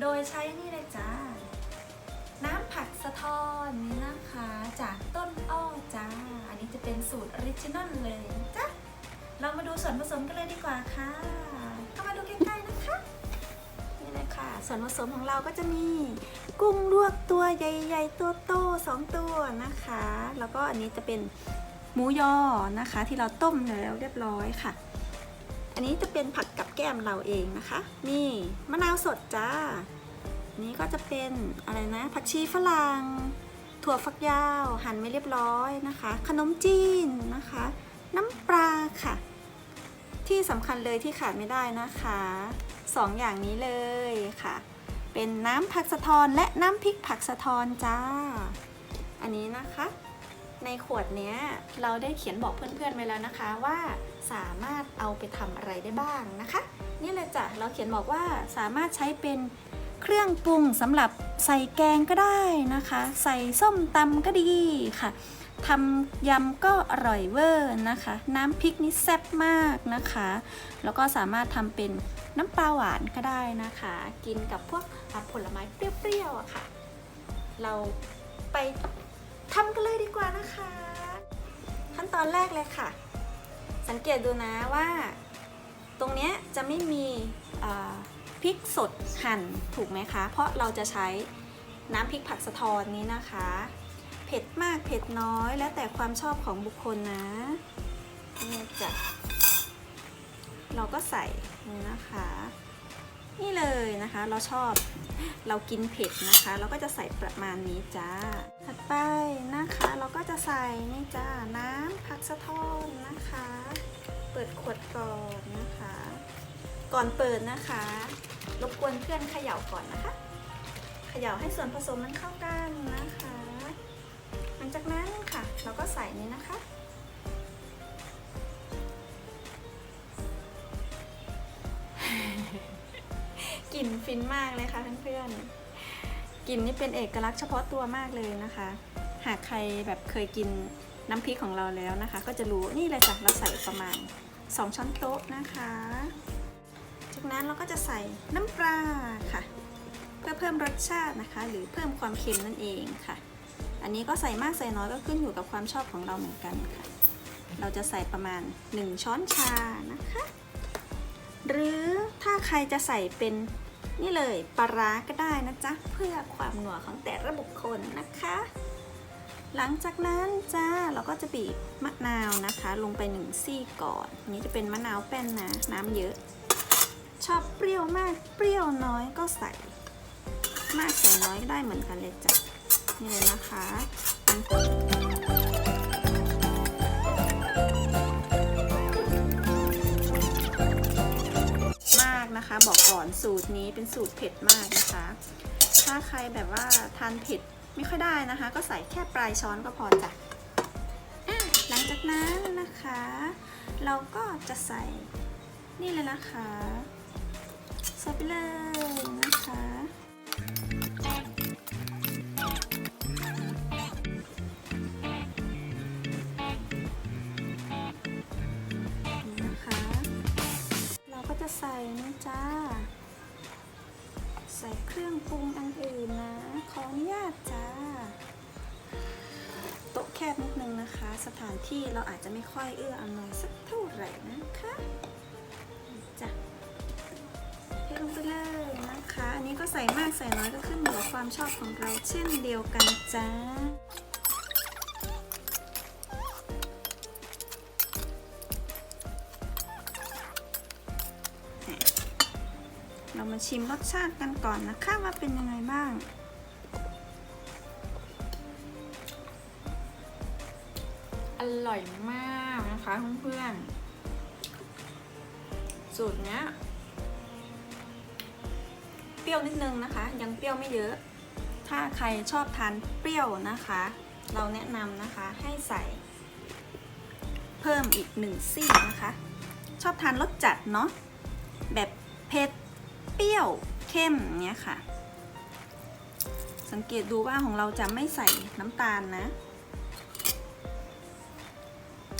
โดยใช้นี่เลยจ้า น้ำผักสะทอนนี่นะคะ จากต้นอ้อจ้า อันนี้จะเป็นสูตรออริจินอลเลยจ้ะเรามาดูส่วนผสมกันเลยดีกว่าค่ะเข้ามาดูใกล้ๆนะคะ นี่เลยค่ะ ส่วนผสมของเราก็จะมีกุ้งลวกตัวใหญ่ ๆ ตัวโตสองตัวนะคะ แล้วก็อันนี้จะเป็นหมูยอนะคะ ที่เราต้มแล้วเรียบร้อยค่ะ อันนี้จะเป็นผักกับแก้มเราเองนะคะ นี่มะนาวสดจ้า นี่ก็จะเป็นอะไรนะ ผักชีฝรั่ง ถั่วฝักยาว หั่นไว้เรียบร้อยนะคะ ขนมจีนนะคะ น้ำปลาค่ะ ที่สำคัญเลยที่ขาดไม่ได้นะคะสองอย่างนี้เลยค่ะ เป็นน้ำผักสะทอนและน้ำพริกผักสะทอนจ้า อันนี้นะคะ ในขวดนี้เราได้เขียนบอกเพื่อนๆไว้แล้วนะคะว่าสามารถเอาไปทำอะไรได้บ้างนะคะ นี่เลยจ้ะเราเขียนบอกว่าสามารถใช้เป็นเครื่องปรุงสำหรับใส่แกงก็ได้นะคะ ใส่ส้มตำก็ดีค่ะทำยำก็อร่อยเวอร์นะคะ น้ำพริกนี่แซ่บมากนะคะ แล้วก็สามารถทำเป็นน้ำปลาหวานก็ได้นะคะ กินกับพวกผลไม้เปรี้ยวๆอะค่ะ เราไป ทำกันเลยดีกว่านะคะ ขั้นตอนแรกเลยค่ะ สังเกตดูนะว่า ตรงเนี้ยจะไม่มีพริกสดหั่นถูกไหมคะ เพราะเราจะใช้น้ำพริกผักสะทอนนี้นะคะ เผ็ดมากเผ็ดน้อยแล้วแต่ความชอบของบุคคลนะนี่จะเราก็ใส่นี่นะคะ นี่เลยนะคะเราชอบเรากินเผ็ดนะคะ เราก็จะใส่ประมาณนี้จ้า ถัดไปนะคะ เราก็จะใส่นี่จ้าน้ำผักสะท้อนนะคะ เปิดขวดก่อนนะคะ ก่อนเปิดนะคะรบกวนเพื่อนเขย่าก่อนนะคะ เขย่าให้ส่วนผสมมันเข้ากันนะคะ หลังจากนั้นค่ะ เราก็ใส่นี้นะคะ กลิ่นฟินมากเลยค่ะเพื่อนๆกลิ่นนี่เป็นเอกลักษณ์เฉพาะตัวมากเลยนะคะ หากใครแบบเคยกินน้ำพริกของเราแล้วนะคะ ก็จะรู้นี่เลยจ้ะเราใส่ประมาณ 2 ช้อนโต๊ะนะคะ จากนั้นเราก็จะใส่น้ำปลาค่ะ เพื่อเพิ่มรสชาตินะคะ หรือเพิ่มความเค็มนั่นเองค่ะ อันนี้ก็ใส่มากใส่น้อยก็ขึ้นอยู่กับความชอบของเราเหมือนกันค่ะ เราจะใส่ประมาณ 1 ช้อนชานะคะ หรือถ้าใครจะใส่เป็นนี่เลยปลาร้าก็ได้นะจ๊ะ เพื่อความหนัวของแต่ละบุคคลนะคะ หลังจากนั้นจ้าเราก็จะบีบมะนาวนะคะ ลงไปหนึ่งซี่ก่อนนนี้จะเป็นมะนาวแป้นนะน้ำเยอะ ชอบเปรี้ยวมากเปรี้ยวน้อยก็ใส่ มากใส่น้อยก็ได้เหมือนกันเลยจ้ะนี่เลยนะคะ นะคะ บอกก่อนสูตรนี้เป็นสูตรเผ็ดมากนะคะ ถ้าใครแบบว่าทานเผ็ดไม่ค่อยได้นะคะ ก็ใส่แค่ปลายช้อนก็พอจ้ะอะหลังจากนั้นนะคะ เราก็จะใส่นี่เลยนะคะใส่ไปเลยนะคะ ใส่นี่จ้า ใส่เครื่องปรุงอันอื่นนะ ขออนุญาตจ้า โต๊ะแคบนิดนึงนะคะ สถานที่เราอาจจะไม่ค่อยเอื้ออำนวยสักเท่าไหร่นะคะจ้ะเทลงไปเลยนะคะ อันนี้ก็ใส่มากใส่น้อยก็ขึ้นอยู่กับความชอบของเราเช่นเดียวกันจ้า เรามาชิมรสชาติกันก่อนนะคะว่าเป็นยังไงบ้างอร่อยมากนะคะเพื่อนๆสูตรเนี้ยเปรี้ยวนิดนึงนะคะ ยังเปรี้ยวไม่เยอะ ถ้าใครชอบทานเปรี้ยวนะคะ เราแนะนำนะคะให้ใส่ เพิ่มอีกหนึ่งซี่นะคะ ชอบทานรสจัดเนาะแบบเผ็ดี้ยวเข้มเนี้ยค่ะ สังเกตดูว่าของเราจะไม่ใส่น้ำตาลนะ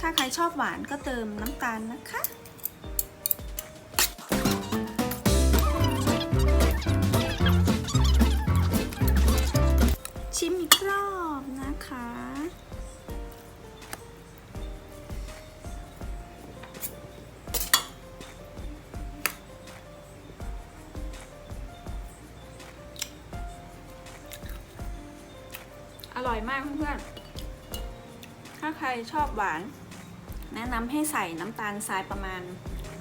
ถ้าใครชอบหวานก็เติมน้ำตาลนะคะชิมอีกรอบนะคะ ร่อยมากเพื่อนๆ ถ้าใครชอบหวาน แนะนำให้ใส่น้ำตาลทรายประมาณ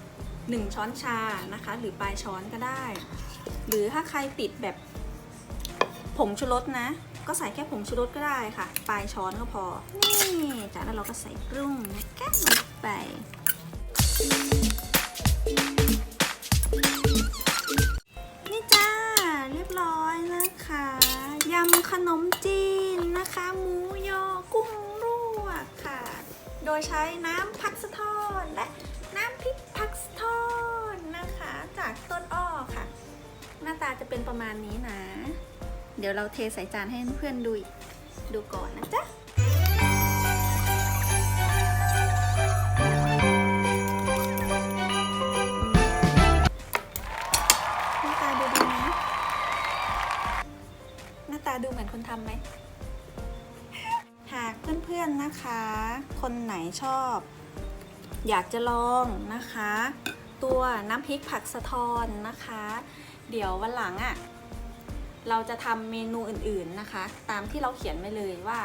1 ช้อนชานะคะ หรือปลายช้อนก็ได้ หรือถ้าใครติดแบบผงชูรสนะ ก็ใส่แค่ผงชูรสก็ได้ค่ะ ปลายช้อนก็พอ นี่จากนั้นเราก็ใส่ปรุงนะคะลงไป ยใช้น้ำผักสะทอนและน้ำพริกผักสะทอนนะคะ จากต้นอ้อค่ะ หน้าตาจะเป็นประมาณนี้นะ เดี๋ยวเราเทใส่จานให้เพื่อนดูดูก่อนนะจ๊ะ คนไหนชอบ อยากจะลองนะคะ ตัวน้ำพริกผักสะทอนนะคะ เดี๋ยววันหลังอะ่ะเราจะทำเมนูอื่นๆนะคะ ตามที่เราเขียนไว้เลยว่า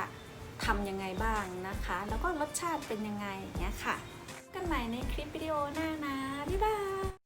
ทำยังไงบ้างนะคะ แล้วก็รสชาติเป็นยังไงอย่างเงี้ยค่ะ กันใหม่ในคลิปวิดีโอหน้านะ บ๊ายบาย